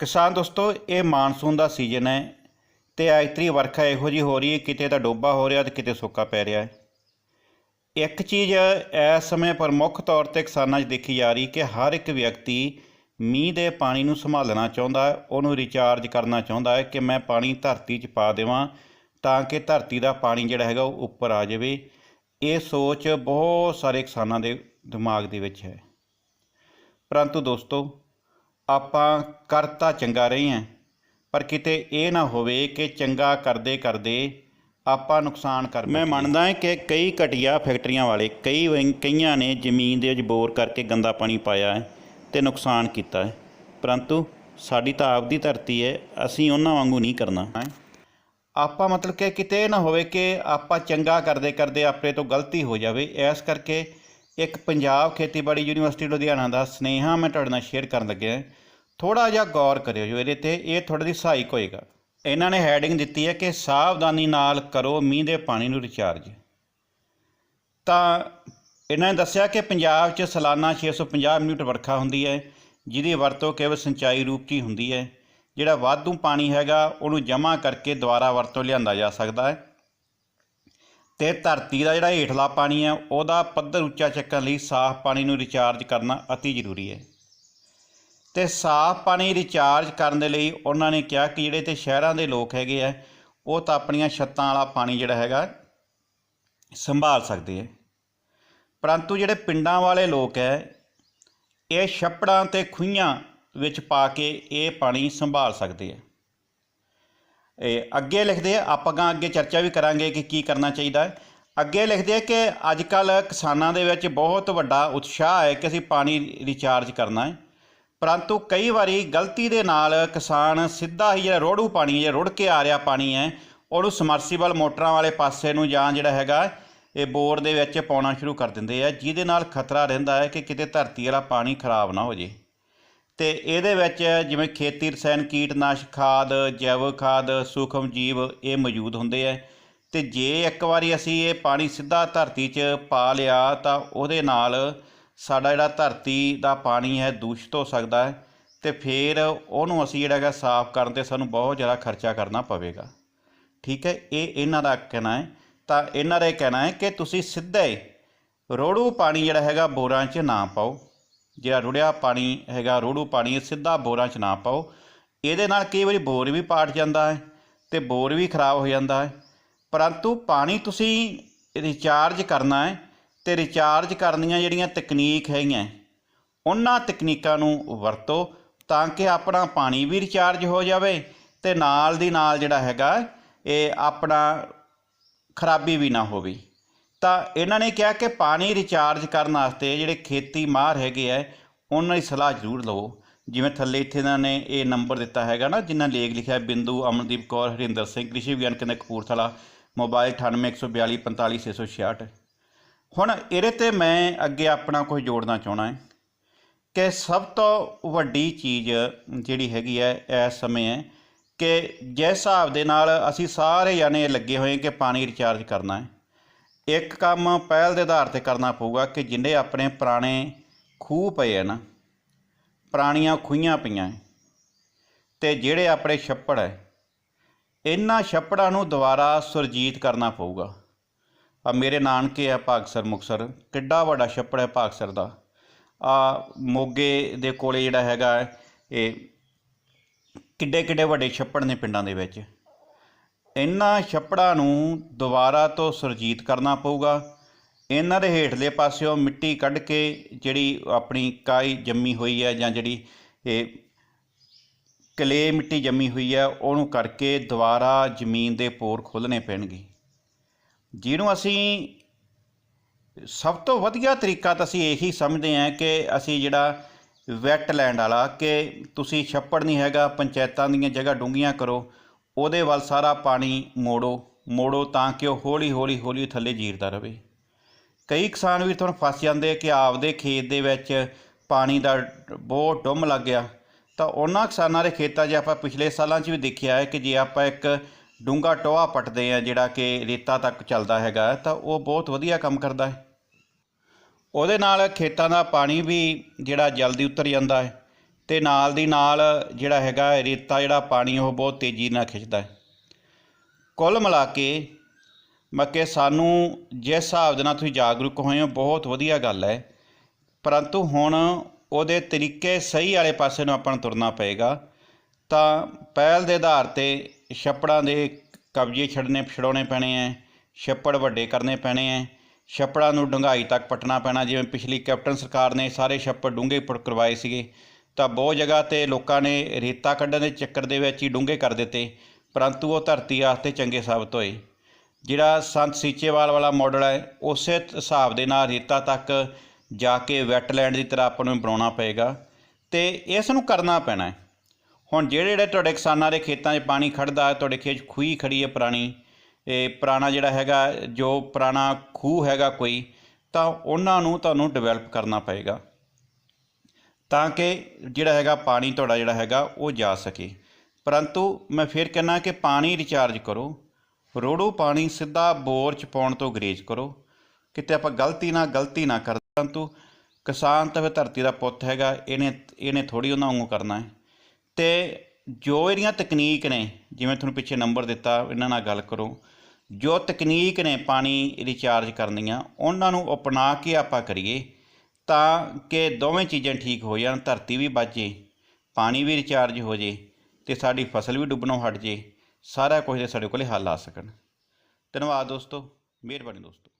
ਕਿਸਾਨ ਦੋਸਤੋ, ਇਹ ਮਾਨਸੂਨ ਦਾ ਸੀਜ਼ਨ ਹੈ ਤੇ ਐਤਰੀ ਵਰਖਾ ਇਹੋ ਜੀ ਹੋ ਰਹੀ ਹੈ, ਕਿਤੇ ਤਾਂ ਡੋਬਾ ਹੋ ਰਿਹਾ ਤੇ ਕਿਤੇ ਸੁੱਕਾ ਪੈ ਰਿਹਾ ਹੈ। ਇੱਕ ਚੀਜ਼ ਇਸ ਸਮੇਂ ਪ੍ਰਮੁੱਖ ਤੌਰ ਤੇ ਕਿਸਾਨਾਂ 'ਚ ਦੇਖੀ ਜਾ ਰਹੀ ਕਿ ਹਰ ਇੱਕ ਵਿਅਕਤੀ ਮੀਂਹ ਦੇ ਪਾਣੀ ਨੂੰ ਸੰਭਾਲਣਾ ਚਾਹੁੰਦਾ ਹੈ, ਉਹਨੂੰ ਰਿਚਾਰਜ ਕਰਨਾ ਚਾਹੁੰਦਾ ਹੈ ਕਿ ਮੈਂ ਪਾਣੀ ਧਰਤੀ 'ਚ ਪਾ ਦੇਵਾਂ ਤਾਂ ਕਿ ਧਰਤੀ ਦਾ ਪਾਣੀ ਜਿਹੜਾ ਹੈਗਾ ਉਹ ਉੱਪਰ ਆ ਜਾਵੇ। ਇਹ ਸੋਚ ਬਹੁਤ ਸਾਰੇ ਕਿਸਾਨਾਂ ਦੇ ਦਿਮਾਗ ਦੇ ਵਿੱਚ ਹੈ। ਪਰੰਤੂ ਦੋਸਤੋ ਆਪਾਂ ਕਰ ਤਾਂ ਚੰਗਾ ਰਹੇ ਹਾਂ ਪਰ ਕਿਤੇ ਇਹ ਨਾ ਹੋਵੇ ਕਿ ਚੰਗਾ ਕਰਦੇ ਕਰਦੇ ਆਪਾਂ ਨੁਕਸਾਨ ਕਰ ਮੈਂ ਮੰਨਦਾ ਹਾਂ ਕਿ ਕਈ ਘਟੀਆ ਫੈਕਟਰੀਆਂ ਵਾਲੇ ਕਈ ਕਈਆਂ ਨੇ ਜ਼ਮੀਨ ਦੇ ਵਿੱਚ ਬੋਰ ਕਰਕੇ ਗੰਦਾ ਪਾਣੀ ਪਾਇਆ ਹੈ ਤੇ ਨੁਕਸਾਨ ਕੀਤਾ ਹੈ। ਪਰੰਤੂ ਸਾਡੀ ਤਾਂ ਆਪਦੀ ਧਰਤੀ ਹੈ ਅਸੀਂ ਉਹਨਾਂ ਵਾਂਗੂ ਨਹੀਂ ਕਰਨਾ। ਆਪਾਂ ਮਤਲਬ ਕਿ ਕਿਤੇ ਨਾ ਹੋਵੇ ਕਿ ਆਪਾਂ ਚੰਗਾ ਕਰਦੇ ਕਰਦੇ ਆਪਣੇ ਤੋਂ ਗਲਤੀ ਹੋ ਜਾਵੇ। ਇਸ ਕਰਕੇ ਇੱਕ ਪੰਜਾਬ ਖੇਤੀਬਾੜੀ ਯੂਨੀਵਰਸਿਟੀ ਲੁਧਿਆਣਾ ਦਾ ਸਨੇਹਾ ਮੈਂ ਤੁਹਾਡੇ ਨਾਲ ਸ਼ੇਅਰ ਕਰਨ ਲੱਗਿਆ। ਥੋੜਾ ਜਿਹਾ ਗੌਰ ਕਰਿਓ ਜੋ ਇਹਦੇ ਤੇ ਇਹ ਤੁਹਾਡੇ ਲਈ ਸਹਾਇਕ ਹੋਏਗਾ। ਇਹਨਾਂ ਨੇ ਹੈਡਿੰਗ ਦਿੱਤੀ ਹੈ ਕਿ ਸਾਵਧਾਨੀ ਨਾਲ ਕਰੋ, ਮੀਂਹ ਦੇ ਪਾਣੀ ਨੂੰ ਰਿਚਾਰਜ ਤਾਂ ਇਹਨਾਂ ਨੇ ਦੱਸਿਆ ਕਿ ਪੰਜਾਬ 'ਚ ਸਾਲਾਨਾ 650 ਮਿਲੀਮੀਟਰ ਵਰਖਾ ਹੁੰਦੀ ਹੈ, ਜਿਹਦੀ ਵਰਤੋਂ ਕੇਵਲ ਸਿੰਚਾਈ ਰੂਪ 'ਚ ਹੀ ਹੁੰਦੀ ਹੈ। ਜਿਹੜਾ ਵਾਧੂ ਪਾਣੀ ਹੈਗਾ, ਉਹਨੂੰ ਜਮ੍ਹਾਂ ਕਰਕੇ ਦੁਬਾਰਾ ਵਰਤੋਂ ਲਿਆਂਦਾ ਜਾ ਸਕਦਾ ਹੈ। ਤੇ ਧਰਤੀ ਦਾ ਜਿਹੜਾ ਹੇਠਲਾ ਪਾਣੀ ਹੈ, ਉਹਦਾ ਪੱਧਰ ਉੱਚਾ ਚੱਕਣ ਲਈ ਸਾਫ਼ ਪਾਣੀ ਨੂੰ ਰਿਚਾਰਜ ਕਰਨਾ ਅਤੀ ਜ਼ਰੂਰੀ ਹੈ। ਤੇ ਸਾਫ਼ ਪਾਣੀ ਰਿਚਾਰਜ ਕਰਨ ਦੇ ਲਈ ਉਹਨਾਂ ਨੇ ਕਿਹਾ ਕਿ ਜਿਹੜੇ ਤੇ ਸ਼ਹਿਰਾਂ ਦੇ ਲੋਕ ਹੈਗੇ ਆ, ਉਹ ਤਾਂ ਆਪਣੀਆਂ ਛੱਤਾਂ ਵਾਲਾ ਪਾਣੀ ਜਿਹੜਾ ਹੈਗਾ ਸੰਭਾਲ ਸਕਦੇ ਆ। ਪਰੰਤੂ ਜਿਹੜੇ ਪਿੰਡਾਂ ਵਾਲੇ ਲੋਕ ਹੈ, ਇਹ ਛੱਪੜਾਂ ਤੇ ਖੂਹਾਂ ਵਿੱਚ ਪਾ ਕੇ ਇਹ ਪਾਣੀ ਸੰਭਾਲ ਸਕਦੇ ਆ। ਇਹ ਅੱਗੇ ਲਿਖਦੇ ਆ, ਆਪਾਂ ਅੱਗੇ ਚਰਚਾ ਵੀ ਕਰਾਂਗੇ ਕਿ ਕੀ ਕਰਨਾ ਚਾਹੀਦਾ ਹੈ। ਅੱਗੇ ਲਿਖਦੇ ਆ ਕਿ ਅੱਜ ਕੱਲ ਕਿਸਾਨਾਂ ਦੇ ਵਿੱਚ ਬਹੁਤ ਵੱਡਾ ਉਤਸ਼ਾਹ ਹੈ ਕਿ ਅਸੀਂ ਪਾਣੀ ਰਿਚਾਰਜ ਕਰਨਾ ਹੈ। ਪਰੰਤੂ ਕਈ ਵਾਰੀ ਗਲਤੀ ਦੇ ਨਾਲ ਕਿਸਾਨ ਸਿੱਧਾ ਹੀ ਜਿਹੜਾ ਰੋੜੂ ਪਾਣੀ ਹੈ ਰੁੜ ਕੇ ਆ ਰਿਹਾ ਪਾਣੀ ਹੈ, ਉਹਨੂੰ ਸਮਰਸੀਬਲ ਮੋਟਰਾਂ ਵਾਲੇ ਪਾਸੇ ਨੂੰ ਜਾਂ ਜਿਹੜਾ ਹੈਗਾ, ਇਹ ਬੋਰ ਦੇ ਵਿੱਚ ਪਾਉਣਾ ਸ਼ੁਰੂ ਕਰ ਦਿੰਦੇ ਆ। ਜਿਹਦੇ ਨਾਲ ਖਤਰਾ ਰਹਿੰਦਾ ਹੈ ਕਿ ਕਿਤੇ ਧਰਤੀ ਵਾਲਾ ਪਾਣੀ ਖਰਾਬ ਨਾ ਹੋ ਜੇ। ਤੇ ਇਹਦੇ ਵਿੱਚ ਜਿਵੇਂ ਖੇਤੀ ਰਸਾਇਣ, ਕੀਟਨਾਸ਼ਕ ਖਾਦ ਜੈਵਿਕ ਖਾਦ, ਸੂਖਮ ਜੀਵ ਇਹ ਮੌਜੂਦ ਹੁੰਦੇ ਆ। ਤੇ ਜੇ ਇੱਕ ਵਾਰੀ ਅਸੀਂ ਇਹ ਪਾਣੀ ਸਿੱਧਾ ਧਰਤੀ 'ਚ ਪਾ ਲਿਆ ਤਾਂ ਉਹਦੇ ਨਾਲ ਸਾਡਾ ਜਿਹੜਾ ਧਰਤੀ ਦਾ ਪਾਣੀ ਹੈ, ਦੂਸ਼ਿਤ ਹੋ ਸਕਦਾ ਹੈ ਤੇ ਫਿਰ ਉਹਨੂੰ ਅਸੀਂ ਜਿਹੜਾ ਹੈਗਾ ਸਾਫ਼ ਕਰਨ ਤੇ ਸਾਨੂੰ ਬਹੁਤ ਜ਼ਿਆਦਾ ਖਰਚਾ ਕਰਨਾ ਪਵੇਗਾ। ਠੀਕ ਹੈ, ਇਹ ਇਹਨਾਂ ਦਾ ਕਹਿਣਾ ਹੈ। ਤਾਂ ਇਹਨਾਂ ਦਾ ਇਹ ਕਹਿਣਾ ਹੈ ਕਿ ਤੁਸੀਂ ਸਿੱਧਾ ਹੀ ਰੋੜੂ ਪਾਣੀ ਜਿਹੜਾ ਹੈਗਾ ਬੋਰਾਂ 'ਚ ਨਾ ਪਾਓ। ਜਿਹੜਾ ਰੁੜਿਆ ਪਾਣੀ ਹੈਗਾ, ਰੋੜੂ ਪਾਣੀ ਇਹ ਸਿੱਧਾ ਬੋਰਾਂ 'ਚ ਨਾ ਪਾਓ। ਇਹਦੇ ਨਾਲ ਕਈ ਵਾਰੀ ਬੋਰ ਵੀ ਪਾਟ ਜਾਂਦਾ ਹੈ ਤੇ ਬੋਰ ਵੀ ਖਰਾਬ ਹੋ ਜਾਂਦਾ ਹੈ। ਪਰੰਤੂ ਪਾਣੀ ਤੁਸੀਂ ਰਿਚਾਰਜ ਕਰਨਾ ਹੈ ਤੇ ਰਿਚਾਰਜ ਕਰਨ ਦੀਆਂ ਜਿਹੜੀਆਂ ਤਕਨੀਕ ਹੈਗੀਆਂ, ਉਹਨਾਂ ਤਕਨੀਕਾਂ ਨੂੰ ਵਰਤੋ ਤਾਂ ਕਿ ਆਪਣਾ ਪਾਣੀ ਵੀ ਰਿਚਾਰਜ ਹੋ ਜਾਵੇ ਤੇ ਨਾਲ ਦੀ ਨਾਲ ਜਿਹੜਾ ਹੈਗਾ, ਇਹ ਆਪਣਾ ਖਰਾਬੀ ਵੀ ਨਾ ਹੋਵੇ। ਤਾਂ ਇਹਨਾਂ ਨੇ ਕਿਹਾ ਕਿ ਪਾਣੀ ਰਿਚਾਰਜ ਕਰਨ ਵਾਸਤੇ ਜਿਹੜੇ ਖੇਤੀ ਮਾਹਰ ਹੈਗੇ ਆ, ਉਹਨਾਂ ਦੀ ਸਲਾਹ ਜ਼ਰੂਰ ਲਵੋ। ਜਿਵੇਂ ਥੱਲੇ ਇੱਥੇ ਇਹਨਾਂ ਨੇ ਇਹ ਨੰਬਰ ਦਿੱਤਾ ਹੈਗਾ ਨਾ, ਜਿਨ੍ਹਾਂ ਲੇਖ ਲਿਖਿਆ ਬਿੰਦੂ ਅਮਨਦੀਪ ਕੌਰ, ਹਰਿੰਦਰ ਸਿੰਘ, ਕ੍ਰਿਸ਼ੀ ਵਿਗਿਆਨ ਕੇਂਦਰ ਕਪੂਰਥਲਾ, ਮੋਬਾਈਲ 9814245466 ਹੁਣ ਇਹਦੇ ਤੇ ਮੈਂ ਅੱਗੇ ਆਪਣਾ ਕੁਝ ਜੋੜਨਾ ਚਾਹਣਾ ਹੈ ਕਿ ਸਭ ਤੋਂ ਵੱਡੀ ਚੀਜ਼ ਜਿਹੜੀ ਹੈਗੀ ਹੈ ਇਸ ਸਮੇਂ ਹੈ ਕਿ ਜਿਸ ਹਿਸਾਬ ਦੇ ਨਾਲ ਅਸੀਂ ਸਾਰੇ ਜਾਣੇ ਲੱਗੇ ਹੋਏ ਕਿ ਪਾਣੀ ਰਿਚਾਰਜ ਕਰਨਾ ਹੈ। ਇੱਕ ਕੰਮ ਪਹਿਲ ਦੇ ਆਧਾਰ ਤੇ ਕਰਨਾ ਪਊਗਾ ਕਿ ਜਿੰਨੇ ਆਪਣੇ ਪੁਰਾਣੇ ਖੂਹ ਪਏ ਆ ਨਾ ਪੁਰਾਣੀਆਂ ਖੂਹੀਆਂ ਪਈਆਂ ਹੈ, ਤੇ ਜਿਹੜੇ ਆਪਣੇ ਛੱਪੜ ਹੈ ਇਹਨਾਂ ਛੱਪੜਾਂ ਨੂੰ ਦੁਬਾਰਾ ਸੁਰਜੀਤ ਕਰਨਾ ਪਊਗਾ। ਆ ਮੇਰੇ ਨਾਨਕੇ ਆ ਭਾਗਸਰ ਮੁਕਸਰ ਕਿੱਡਾ ਵੱਡਾ ਛੱਪੜ ਹੈ ਭਾਗਸਰ ਦਾ। ਆ ਮੋਗੇ ਦੇ ਕੋਲੇ ਜਿਹੜਾ ਹੈਗਾ ਇਹ ਕਿੱਡੇ ਕਿੱਡੇ ਵੱਡੇ ਛੱਪੜ ਨੇ ਪਿੰਡਾਂ ਦੇ ਵਿੱਚ। ਇਹਨਾਂ ਛੱਪੜਾਂ ਨੂੰ ਦੁਬਾਰਾ ਤੋਂ ਸੁਰਜੀਤ ਕਰਨਾ ਪਊਗਾ। ਇਹਨਾਂ ਦੇ ਹੇਠਲੇ ਪਾਸਿਓਂ ਮਿੱਟੀ ਕੱਢ ਕੇ ਜਿਹੜੀ ਆਪਣੀ ਕਾਈ ਜੰਮੀ ਹੋਈ ਹੈ ਜਾਂ ਜਿਹੜੀ ਇਹ ਕਲੇ ਮਿੱਟੀ ਜੰਮੀ ਹੋਈ ਹੈ, ਉਹਨੂੰ ਕਰਕੇ ਦੁਬਾਰਾ ਜ਼ਮੀਨ ਦੇ ਪੋਰ ਖੋਲ੍ਹਣੇ ਪੈਣਗੇ। ਜਿਹਨੂੰ ਅਸੀਂ ਸਭ ਤੋਂ ਵਧੀਆ ਤਰੀਕਾ ਤਾਂ ਅਸੀਂ ਇਹੀ ਸਮਝਦੇ ਹਾਂ ਕਿ ਅਸੀਂ ਜਿਹੜਾ ਵੈਟਲੈਂਡ ਵਾਲਾ ਕਿ ਤੁਸੀਂ ਛੱਪੜ ਨਹੀਂ ਹੈਗਾ, ਪੰਚਾਇਤਾਂ ਦੀਆਂ ਜਗ੍ਹਾ ਡੂੰਘੀਆਂ ਕਰੋ, ਉਹਦੇ ਵੱਲ ਸਾਰਾ ਪਾਣੀ ਮੋੜੋ ਮੋੜੋ ਤਾਂ ਕਿ ਉਹ ਹੌਲੀ ਹੌਲੀ ਹੌਲੀ ਥੱਲੇ ਜੀਰਦਾ ਰਹੇ। ਕਈ ਕਿਸਾਨ ਵੀ ਤੁਹਾਨੂੰ ਫਸ ਜਾਂਦੇ ਕਿ ਆਪਦੇ ਖੇਤ ਦੇ ਵਿੱਚ ਪਾਣੀ ਦਾ ਬਹੁਤ ਡੁੰਮ ਲੱਗ ਗਿਆ। ਤਾਂ ਉਹਨਾਂ ਕਿਸਾਨਾਂ ਦੇ ਖੇਤਾਂ 'ਚ ਆਪਾਂ ਪਿਛਲੇ ਸਾਲਾਂ 'ਚ ਵੀ ਦੇਖਿਆ ਹੈ ਕਿ ਜੇ ਆਪਾਂ ਇੱਕ ਡੂੰਘਾ ਟੋਆ ਪੱਟਦੇ ਆ ਜਿਹੜਾ ਕਿ ਰੇਤਾ ਤੱਕ ਚੱਲਦਾ ਹੈਗਾ, ਤਾਂ ਉਹ ਬਹੁਤ ਵਧੀਆ ਕੰਮ ਕਰਦਾ ਹੈ। ਉਹਦੇ ਨਾਲ ਖੇਤਾਂ ਦਾ ਪਾਣੀ ਵੀ ਜਿਹੜਾ ਜਲਦੀ ਉਤਰ ਜਾਂਦਾ ਹੈ ਤੇ ਨਾਲ ਦੀ ਨਾਲ ਜਿਹੜਾ ਹੈਗਾ ਰੇਤਾ ਜਿਹੜਾ ਪਾਣੀ ਉਹ ਬਹੁਤ ਤੇਜ਼ੀ ਨਾਲ ਖਿੱਚਦਾ ਹੈ। ਕੁੱਲ ਮਿਲਾ ਕੇ ਮੱਕੇ ਸਾਨੂੰ ਜਿਸ ਹਿਸਾਬ ਦੇ ਨਾਲ ਤੁਸੀਂ ਜਾਗਰੂਕ ਹੋਏ ਹੋ, ਬਹੁਤ ਵਧੀਆ ਗੱਲ ਹੈ। ਪਰੰਤੂ ਹੁਣ ਉਹਦੇ ਤਰੀਕੇ ਸਹੀ ਵਾਲੇ ਪਾਸੇ ਨੂੰ ਆਪਾਂ ਨੂੰ ਤੁਰਨਾ ਪਏਗਾ। ਤਾਂ ਪਹਿਲ ਦੇ ਆਧਾਰ ਤੇ ਛੱਪੜਾਂ ਦੇ ਕਬਜ਼ੇ ਛੱਡਣੇ ਛਡਾਉਣੇ ਪੈਣੇ ਐ, ਛੱਪੜ ਵੱਡੇ ਕਰਨੇ ਪੈਣੇ ਐ, ਛੱਪੜਾਂ ਨੂੰ ਡੂੰਘਾਈ ਤੱਕ ਪੱਟਣਾ ਪੈਣਾ। ਜਿਵੇਂ ਪਿਛਲੀ ਕੈਪਟਨ ਸਰਕਾਰ ਨੇ ਸਾਰੇ ਛੱਪੜ ਡੂੰਘੇ ਪਟ ਕਰਵਾਏ ਸੀਗੇ, ਤਾਂ ਬਹੁਤ ਜਗ੍ਹਾ ਤੇ ਲੋਕਾਂ ਨੇ ਰੇਤਾ ਕੱਢਣ ਦੇ ਚੱਕਰ ਦੇ ਵਿੱਚ ਹੀ ਡੂੰਘੇ ਕਰ ਦਿੱਤੇ, ਪਰੰਤੂ ਉਹ ਧਰਤੀ ਵਾਸਤੇ ਚੰਗੇ ਸਾਬਤ ਹੋਏ। ਜਿਹੜਾ ਸੰਤ ਸੀਚੇਵਾਲ ਵਾਲਾ ਮਾਡਲ ਹੈ ਉਸੇ ਹਿਸਾਬ ਦੇ ਨਾਲ ਰੇਤਾ ਤੱਕ ਜਾ ਕੇ ਵੈਟਲੈਂਡ ਦੀ ਤਰ੍ਹਾਂ ਆਪਾਂ ਨੂੰ ਬਣਾਉਣਾ ਪਏਗਾ, ਤੇ ਇਸ ਨੂੰ ਕਰਨਾ ਪੈਣਾ ਹੈ ਹੁਣ ਜਿਹੜੇ ਜਿਹੜੇ ਤੁਹਾਡੇ ਕਿਸਾਨਾਂ ਦੇ ਖੇਤਾਂ 'ਚ ਪਾਣੀ ਖੜਦਾ ਤੁਹਾਡੇ ਖੇਤ 'ਚ ਖੂਹੀ ਖੜੀ ਹੈ ਪੁਰਾਣੀ ਇਹ ਪੁਰਾਣਾ ਜਿਹੜਾ ਹੈਗਾ, ਜੋ ਪੁਰਾਣਾ ਖੂਹ ਹੈਗਾ ਕੋਈ, ਤਾਂ ਉਹਨਾਂ ਨੂੰ ਤੁਹਾਨੂੰ ਡਿਵੈਲਪ ਕਰਨਾ ਪਏਗਾ। ਤਾਂ ਕਿ ਜਿਹੜਾ ਹੈਗਾ ਪਾਣੀ ਤੁਹਾਡਾ ਜਿਹੜਾ ਹੈਗਾ, ਉਹ ਜਾ ਸਕੇ। ਪਰੰਤੂ ਮੈਂ ਫਿਰ ਕਹਿੰਦਾ ਕਿ ਪਾਣੀ ਰਿਚਾਰਜ ਕਰੋ। ਰੋੜੋ ਪਾਣੀ ਸਿੱਧਾ ਬੋਰ ਚ ਪਾਉਣ ਤੋਂ ਗਰੇਜ ਕਰੋ। ਕਿਤੇ ਆਪਾਂ ਗਲਤੀ ਨਾ ਗਲਤੀ ਨਾ ਕਰ, ਪਰੰਤੂ ਕਿਸਾਨ ਤਾਂ ਫਿਰ ਧਰਤੀ ਦਾ ਪੁੱਤ ਹੈਗਾ, ਇਹਨੇ ਇਹਨੇ ਥੋੜੀ ਉਹਨਾਂ ਵਾਂਗੂ ਕਰਨਾ ਹੈ। ਤੇ ਜੋ ਇਹਦੀਆਂ ਤਕਨੀਕ ਨੇ, ਜਿਵੇਂ ਤੁਹਾਨੂੰ ਪਿੱਛੇ ਨੰਬਰ ਦਿੱਤਾ, ਇਹਨਾਂ ਨਾਲ ਗੱਲ ਕਰੋ, ਜੋ ਤਕਨੀਕ ਨੇ ਪਾਣੀ ਰਿਚਾਰਜ ਕਰਨੀਆਂ, ਉਹਨਾਂ ਨੂੰ ਅਪਣਾ ਕੇ ਆਪਾਂ ਕਰੀਏ ਤਾਂ ਕਿ ਦੋਵੇਂ ਚੀਜ਼ਾਂ ਠੀਕ ਹੋ ਜਾਣ, ਧਰਤੀ ਵੀ ਬਚੇ ਪਾਣੀ ਵੀ ਰਿਚਾਰਜ ਹੋ ਜੇ ਤੇ ਸਾਡੀ ਫਸਲ ਵੀ ਡੁੱਬਣੋਂ ਹਟ ਜੇ, ਸਾਰਾ ਕੁਝ ਦੇ ਸਾਡੇ ਕੋਲੇ ਹੱਲ ਆ ਸਕਣ। ਧੰਨਵਾਦ ਦੋਸਤੋ, ਮਿਹਰਬਾਨੀ ਦੋਸਤੋ।